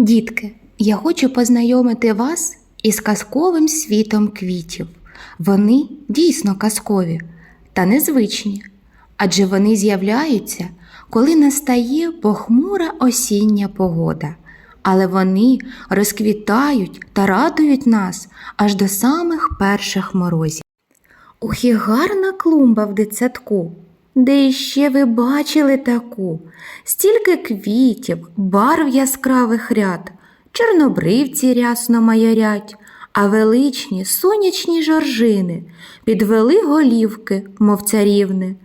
Дітки, я хочу познайомити вас із казковим світом квітів. Вони дійсно казкові та незвичні, адже вони з'являються, коли настає похмура осіння погода. Але вони розквітають та радують нас аж до самих перших морозів. Ох, і гарна клумба в дитсадку. Де іще ви бачили таку? Стільки квітів, барв яскравих ряд, чорнобривці рясно майорять, а величні сонячні жоржини підвели голівки, мов царівни.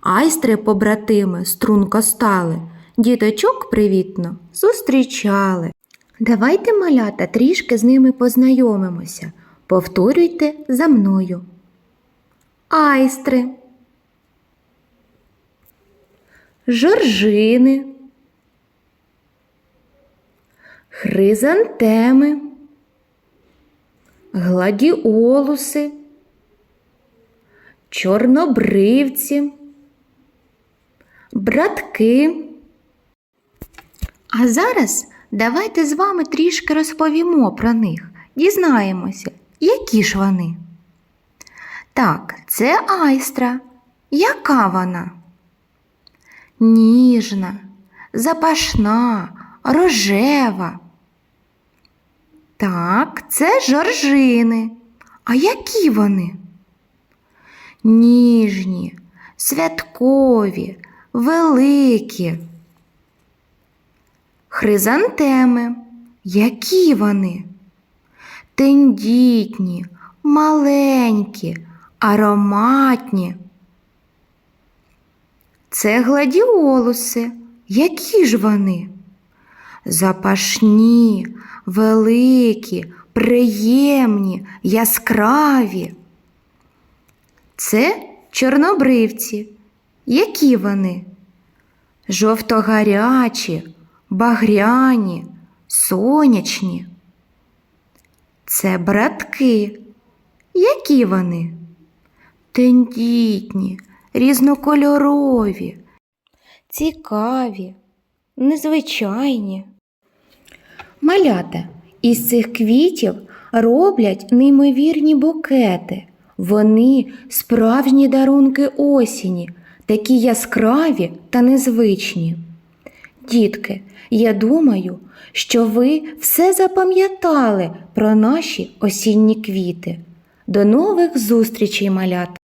Айстри побратими струнко стали, діточок привітно зустрічали. Давайте, малята, трішки з ними познайомимося. Повторюйте за мною. Айстри. Жоржини, хризантеми, гладіолуси, чорнобривці, братки. А зараз давайте з вами трішки розповімо про них, дізнаємося, які ж вони. Так, це айстра. Яка вона? Ніжна, запашна, рожева. Так, це жоржини. А які вони? Ніжні, святкові, великі. Хризантеми. Які вони? Тендітні, маленькі, ароматні. Це гладіолуси. Які ж вони? Запашні, великі, приємні, яскраві. Це чорнобривці. Які вони? Жовтогарячі, багряні, сонячні. Це братки. Які вони? Тендітні, різнокольорові, цікаві, незвичайні. Малята із цих квітів роблять неймовірні букети. Вони справжні дарунки осені, такі яскраві та незвичні. Дітки, я думаю, що ви все запам'ятали про наші осінні квіти. До нових зустрічей, малята!